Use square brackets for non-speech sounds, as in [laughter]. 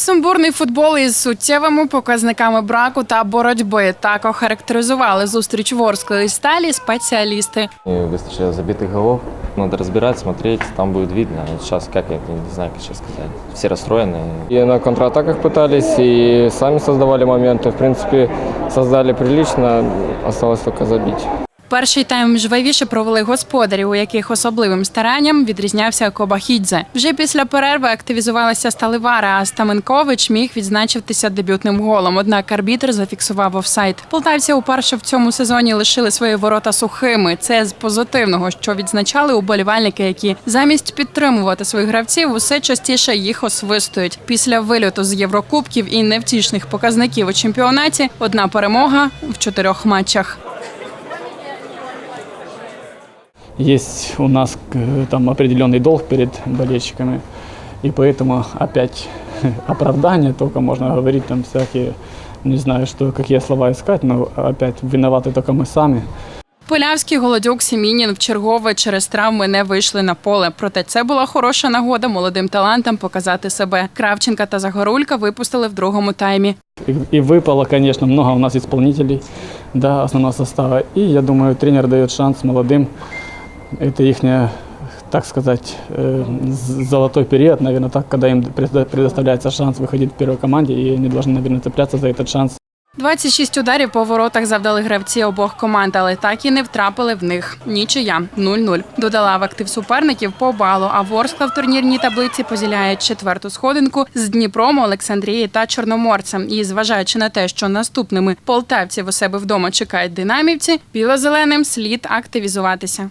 Сумбурний футбол із суттєвими показниками браку та боротьби так охарактеризували зустріч ворської сталі спеціалісти. И выстачило забитых голов. Надо разбирать, смотреть, там будет видно. Сейчас как я не знаю, как сейчас сказать. Все расстроены. И на контратаках пытались, и сами создавали моменты. В принципе, создали прилично, осталось только забить. Перший тайм жвавіше провели господарі, у яких особливим старанням відрізнявся Кобахідзе. Вже після перерви активізувалася Сталивара, а Стаменкович міг відзначитися дебютним голом. Однак арбітр зафіксував офсайд. Полтавці уперше в цьому сезоні лишили свої ворота сухими. Це з позитивного, що відзначали уболівальники, які замість підтримувати своїх гравців усе частіше їх освистують. Після вильоту з Єврокубків і невтішних показників у чемпіонаті одна перемога в чотирьох матчах. есть у нас к- там определенный долг перед болельщиками, и поэтому опять [laughs] оправдание только можно говорить там всякие, не знаю, что какие слова искать, но опять виноваты только мы сами. Полявський, Голодюк, Сімінін вчергове через травми не вийшли на поле. Проте це була хороша нагода молодим талантам показати себе. Кравченка та Загорулька випустили в другому таймі. И, и выпало, конечно, много у нас исполнителей да, основного состава. И я думаю, тренер дает шанс молодым. Это их, так сказать, э, з- золотой период, наверное, так, когда им предо- предоставляется шанс выходить в первой команде, и они должны, наверное, цепляться за этот шанс. 26 ударів по воротах завдали гравці обох команд, але так і не втрапили в них. Нічия 0-0. Додала в актив суперників по балу. А Ворскла в турнірній таблиці поділяє четверту сходинку з Дніпром, Олександрії та Чорноморцем. І зважаючи на те, що наступними полтавців у себе вдома чекають динамівці, біло-зеленим слід активізуватися.